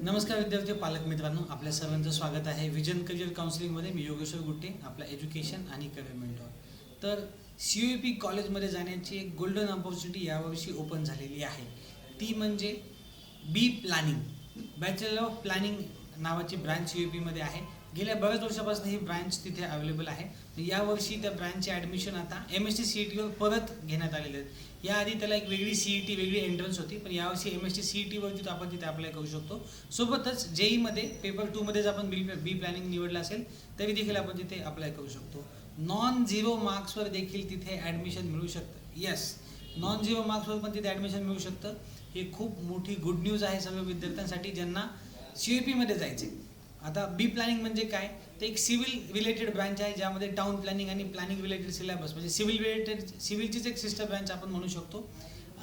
नमस्कार विद्यार्थी पालक मित्रांनो आपल्या सर्वांचं स्वागत आहे. विजन करिअर काउन्सिलिंगमध्ये मी योगेश्वर गुट्टे आपला एज्युकेशन आणि करिअर मेंटॉर तर सी यू पी कॉलेजमध्ये जाण्याची एक गोल्डन ऑपॉर्च्युनिटी यावर्षी ओपन झालेली आहे. ती म्हणजे B planning bachelor of planning नावाची ब्रँच सी यू पीमध्ये आहे. गेल्या बऱ्याच वर्षापासून ही ब्रँच तिथे अवेलेबल आहे. यावर्षी त्या ब्रँचचे ॲडमिशन आता M S T C E टीवर परत घेण्यात आलेले आहेत. याआधी त्याला एक वेगळी सी ई टी वेगळी एंट्रन्स होती पण यावर्षी M S T C E टीवरती आपण तिथे अप्लाय करू शकतो. सोबतच जेईमध्ये पेपर टूमध्ये जर आपण बी बी प्लॅनिंग निवडलं असेल तरी देखील आपण तिथे अप्लाय करू शकतो. नॉन झिरो मार्क्सवर देखील तिथे ॲडमिशन मिळू शकतं. येस नॉन झिरो मार्क्सवर पण तिथे ॲडमिशन मिळू शकतं. ही खूप मोठी गुड न्यूज आहे सर्व विद्यार्थ्यांसाठी ज्यांना सी ई पीमध्ये जायचे आता बी प्लॅनिंग म्हणजे काय? ते एक सिव्हिल रिलेटेड ब्रँच आहे ज्यामध्ये टाउन प्लॅनिंग आणि प्लॅनिंग रिलेटेड सिलेबस म्हणजे सिव्हिल रिलेटेड सिव्हिलचीच एक सिस्टर ब्रँच आपण म्हणू शकतो.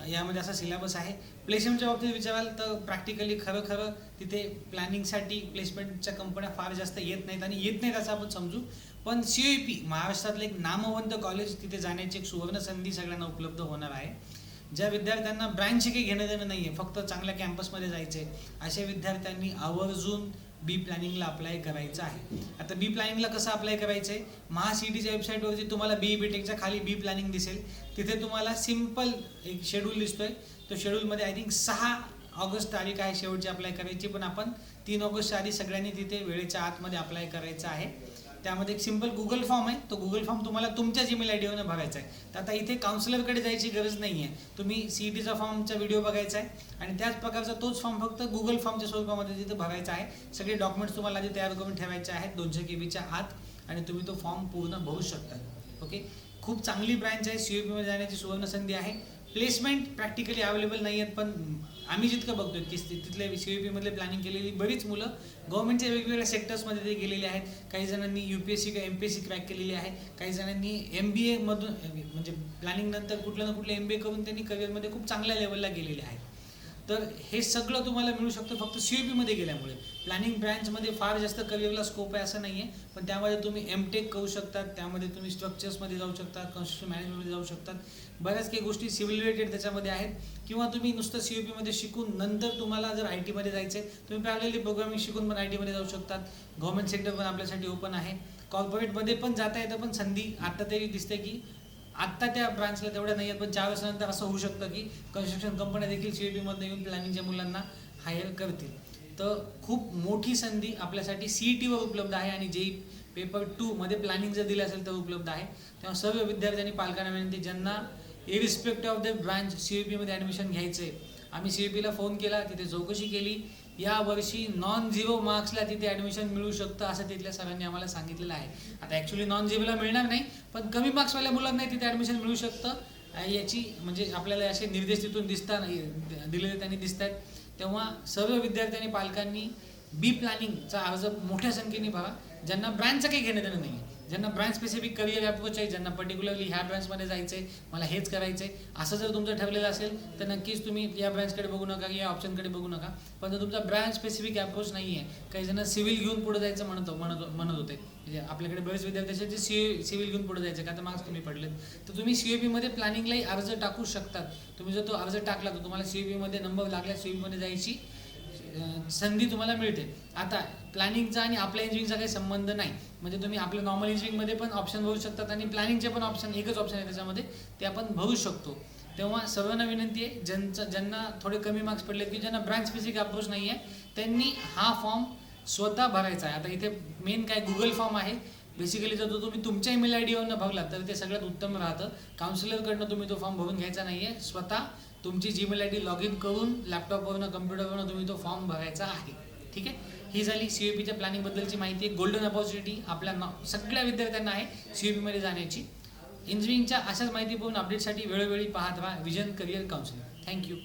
यामध्ये असा सिलेबस आहे. प्लेसमेंटच्या बाबतीत विचाराल तर प्रॅक्टिकली खरं खरं तिथे प्लॅनिंगसाठी प्लेसमेंटच्या कंपन्या फार जास्त येत नाहीत आणि येत नाहीत असं आपण समजू. पण सी यू पी महाराष्ट्रातलं एक नामवंत कॉलेज तिथे जाण्याची एक सुवर्ण संधी सगळ्यांना उपलब्ध होणार आहे. ज्या विद्यार्थ्यांना ब्रँचशी काही घेणं देणं नाही आहे फक्त चांगल्या कॅम्पसमध्ये जायचे अशा विद्यार्थ्यांनी आवर्जून बी प्लॅनिंगला अप्लाय करायचं आहे. आता बी प्लॅनिंगला कसं अप्लाय करायचं आहे महासीईटीच्या वेबसाईटवरती तुम्हाला बी बी टेकच्या खाली बी प्लॅनिंग दिसेल. तिथे तुम्हाला सिंपल एक शेड्यूल दिसतोय. तो शेड्यूलमध्ये आय थिंक सहा ऑगस्ट तारीख आहे शेवटची अप्लाय करायची. पण आपण तीन ऑगस्टच्या आधी सगळ्यांनी तिथे वेळेच्या आतमध्ये अप्लाय करायचं आहे. त्यामध्ये एक सिंपल गुगल फॉर्म आहे. तो गुगल फॉर्म तुम्हाला तुमच्या जीमेल आय डीवरनं भरायचा आहे. तर आता इथे काउन्सिलरकडे जायची गरज नाही आहे तुम्ही सी ई टीचा फॉर्मचा व्हिडिओ बघायचा आहे. आणि त्याच प्रकारचा तोच फॉर्म फक्त गुगल फॉर्मच्या स्वरूपामध्ये तिथे भरायचा आहे. सगळे डॉक्युमेंट्स तुम्हाला आधी तयार करून ठेवायचे आहेत. दोनशे के बीच्या आत. आणि तुम्ही तो फॉर्म पूर्ण भरू शकता. ओके खूप चांगली ब्रँच आहे. सी यू पीमध्ये जाण्याची सुवर्ण संधी आहे. प्लेसमेंट प्रॅक्टिकली अवेलेबल नाही आहेत पण आम्ही जितकं बघतोय की ति- तिथले सी यू पीमधले प्लॅनिंग केलेली बरीच मुलं गव्हर्नमेंटच्या वेगवेगळ्या सेक्टर्समध्ये ते गेलेले आहेत. काही जणांनी यू पी एस सी किंवा M P S C crack केलेली आहे. काही जणांनी एम बी एमधून म्हणजे प्लॅनिंगनंतर कुठलं ना कुठलं एम बी ए करून त्यांनी करिअरमध्ये खूप चांगल्या लेवलला गेलेले आहेत. तर हे सगळं तुम्हाला मिळू शकतं फक्त सी यू गेल्यामुळे. प्लॅनिंग ब्रँचमध्ये फार जास्त करिअरला स्कोप आहे असं नाही आहे पण त्यामध्ये तुम्ही एम टेक करू शकतात त्यामध्ये तुम्ही स्ट्रक्चर्समध्ये जाऊ शकता कन्स्ट्रक्शन मॅनेजमेंटमध्ये जाऊ शकतात. बऱ्याच काही गोष्टी सिव्हिल रिलेटेड त्याच्यामध्ये आहेत. किंवा तुम्ही नुसतं सी यू शिकून नंतर तुम्हाला जर आय टीमध्ये जायचं आहे तुम्ही पॅरलेली प्रोग्रामिंग शिकून पण आय टीमध्ये जाऊ शकतात. गव्हर्मेंट सेक्टर पण आपल्यासाठी ओपन आहे. कॉर्पोरेटमध्ये पण जाता येतं पण संधी आता तरी दिसते की आत्ता त्या ब्रांचला तेवढ्या नाही आहेत पण चार वर्षानंतर असं होऊ शकतं की कन्स्ट्रक्शन कंपन्या देखील सी मध्ये येऊन प्लॅनिंगच्या मुलांना हायर करतील. तर खूप मोठी संधी आपल्यासाठी सी ई टीवर उपलब्ध आहे आणि जे पेपर टूमध्ये प्लॅनिंग जर दिलं असेल तर उपलब्ध आहे. तेव्हा सर्व विद्यार्थ्यांनी पालकांना विनंती ज्यांना irrespective of the branch C U पीमध्ये ॲडमिशन घ्यायचं आहे आम्ही सी ई पीला फोन केला तिथे चौकशी केली या वर्षी नॉन झिरो मार्क्सला तिथे ॲडमिशन मिळू शकतं असं तिथल्या सरांनी आम्हाला सांगितलेलं आहे. आता ॲक्च्युली नॉन झिरोला मिळणार नाही पण कमी मार्क्सवाल्या मुलांना तिथे ॲडमिशन मिळू शकतं. याची म्हणजे आपल्याला असे निर्देश तिथून दिसतात दिलेले त्यांनी दिसत आहेत तेव्हा सर्व विद्यार्थ्यांनी पालकांनी बी प्लॅनिंगचा अर्ज मोठ्या संख्येने भरा. ज्यांना ब्रँचचं काही घेणं देणं नाही आहे ज्यांना ब्रँच स्पेसिफिक करिअर अप्रोच आहे ज्यांना पर्टिक्युलरली ह्या ब्रँचमध्ये जायचं आहे मला हेच करायचं आहे असं जर तुमचं ठरलेलं असेल तर नक्कीच तुम्ही या ब्रँचकडे बघू नका या ऑप्शनकडे बघू नका. पण जर तुमचा ब्रँच स्पेसिफिक अप्रोच नाही आहे काही जण सिव्हिल घेऊन पुढे जायचं म्हणत म्हणत म्हणत होते. म्हणजे आपल्याकडे बरेच विद्यार्थी असे जे सी सिव्हिल घेऊन पुढे जायचे का तर मार्क्स कमी पडलेत. तर तुम्ही सी बीमध्ये प्लॅनिंगलाही अर्ज टाकू शकतात तुम्ही जर तो अर्ज टाकला तर तुम्हाला सी बीमध्ये नंबर लागला सी बीमध्ये जायची संधी तुम्हाला मिळते. आता प्लॅनिंगचा आणि आपल्या इंजिनिअरिंगचा काही संबंध नाही. म्हणजे तुम्ही आपल्या नॉर्मल इंजिनिअरिंगमध्ये पण ऑप्शन भरू शकतात आणि प्लॅनिंगचे पण ऑप्शन एकच ऑप्शन आहे त्याच्यामध्ये ते आपण भरू शकतो. तेव्हा सर्वांना विनंती आहे ज्यांचा ज्यांना थोडे कमी मार्क्स पडले की ज्यांना ब्रँच फिजिक अप्रोच नाही आहे त्यांनी हा फॉर्म स्वतः भरायचा आहे. आता इथे मेन काय गुगल फॉर्म आहे. बेसिकली जर तो तुम्ही तुमच्या ईमेल आय डीवरनं भरला तर ते सगळ्यात उत्तम राहतं. काउन्सिलरकडनं तुम्ही तो फॉर्म भरून घ्यायचा नाही आहे स्वतः तुमची Gmail I D log in करून लॅपटॉपवरनं कम्प्युटरवरनं तुम्ही तो फॉर्म भरायचा आहे. ठीक आहे? ही झाली सी यू पीच्या प्लॅनिंगबद्दलची माहिती. आहे गोल्डन अपॉर्च्युनिटी आपल्या नॉ- सगळ्या विद्यार्थ्यांना आहे सी यू पीमध्ये जाण्याची. इंजिनिअरिंगच्या अशाच माहितीपूर्ण अपडेटसाठी वेळोवेळी पाहत राहा. Vision career counselling thank you